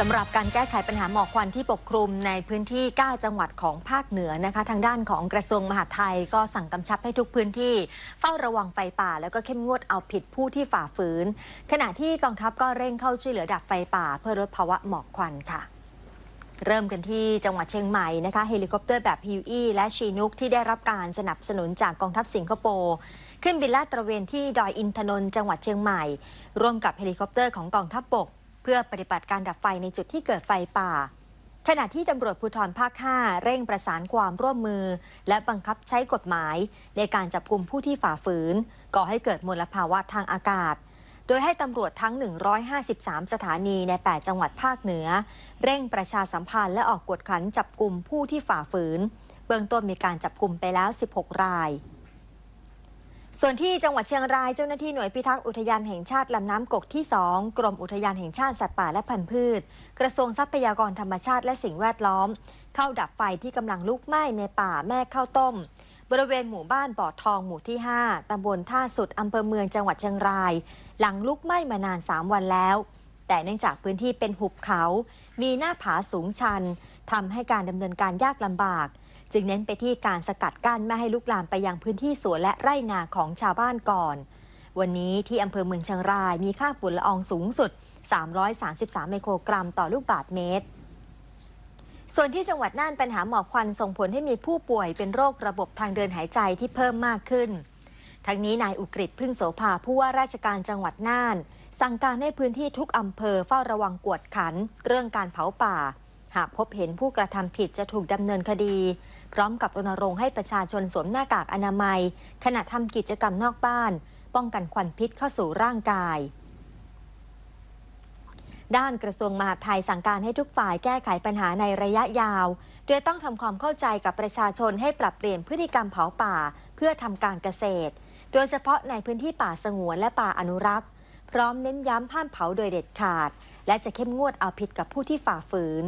สำหรับการแก้ไขปัญหาหมอกควันที่ปกคลุมในพื้นที่ 9 จังหวัดของภาคเหนือนะคะ ทางด้านของกระทรวงมหาดไทยก็สั่งกำชับให้ทุกพื้นที่ เฝ้าระวังไฟป่า แล้วก็เข้มงวดเอาผิดผู้ที่ฝ่าฝืน ขณะที่กองทัพก็เร่งเข้าช่วยเหลือดับไฟป่า เพื่อลดภาวะหมอกควันค่ะเริ่มกันที่จังหวัดเชียงใหม่นะคะเฮลิคอปเตอร์แบบฮิวอี้และชีนุกที่ได้รับการสนับสนุนจากกองทัพสิงคโปร์ขึ้นบินลาดตระเวนที่ดอยอินทนนท์จังหวัดเชียงใหม่ ร่วมกับเฮลิคอปเตอร์ของกองทัพบก เพื่อปฏิบัติการดับไฟในจุดที่เกิดไฟป่า ขณะที่ตำรวจภูธรภาค 5 เร่งประสานความร่วมมือ และบังคับใช้กฎหมาย ในการจับกลุ่มผู้ที่ฝ่าฝืน ก่อให้เกิดมลภาวะทางอากาศ โดยให้ตำรวจทั้ง 153 สถานีใน 8 จังหวัดภาคเหนือ เร่งประชาสัมพันธ์และออกกวดขันจับกลุ่มผู้ที่ฝ่าฝืน เบื้องต้นมีการจับกลุ่มไปแล้ว 16 ราย ส่วนที่จังหวัดเชียงรายเจ้าหน้าที่หน่วยพิทักษ์อุทยานแห่งชาติลำน้ำกกที่ 2 กรมอุทยานแห่งชาติสัตว์ป่าและพันธุ์พืช กระทรวงทรัพยากรธรรมชาติและสิ่งแวดล้อม เข้าดับไฟที่กำลังลุกไหม้ในป่าแม่ข้าวต้ม บริเวณหมู่บ้านบ่อทองหมู่ที่ 5ตำบลท่าสุดอำเภอเมืองจังหวัดเชียงราย หลังลุกไหม้มานาน 3 วันแล้ว แต่เนื่องจากพื้นที่เป็นหุบเขา มีหน้าผาสูงชันทำให้การดำเนินการยากลำบาก จึงเน้นไปที่การสกัดกั้นไม่ให้ลุกลามไปยังพื้นที่สวนและไร่นาของชาวบ้านก่อน วันนี้ที่อำเภอเมืองเชียงรายมีค่าฝุ่นละอองสูงสุด 333 ไมโครกรัมต่อลูกบาศก์เมตรส่วนที่จังหวัดน่านปัญหาหมอกควันส่งผลให้มีผู้ป่วยเป็นโรคระบบทางเดินหายใจที่เพิ่มมากขึ้น ทั้งนี้นายอุกฤษพึ่งโสภาผู้ว่าราชการจังหวัดน่าน สั่งการให้พื้นที่ทุกอำเภอเฝ้าระวังกวดขัน เรื่องการเผาป่า หากพบเห็นผู้กระทำผิดจะถูกดำเนินคดี พร้อมกับรณรงค์ให้ประชาชนสวมหน้ากากอนามัย ขณะทำกิจกรรมนอกบ้าน ป้องกันควันพิษเข้าสู่ร่างกายด้านกระทรวงมหาดไทยสั่งการให้ทุกฝ่ายแก้ไขปัญหาในระยะยาว โดยต้องทำความเข้าใจกับประชาชนให้ปรับเปลี่ยนพฤติกรรมเผาป่า เพื่อทำการเกษตร โดยเฉพาะในพื้นที่ป่าสงวนและป่าอนุรักษ์ พร้อมเน้นย้ำห้ามเผาโดยเด็ดขาด และจะเข้มงวดเอาผิดกับผู้ที่ฝ่าฝืน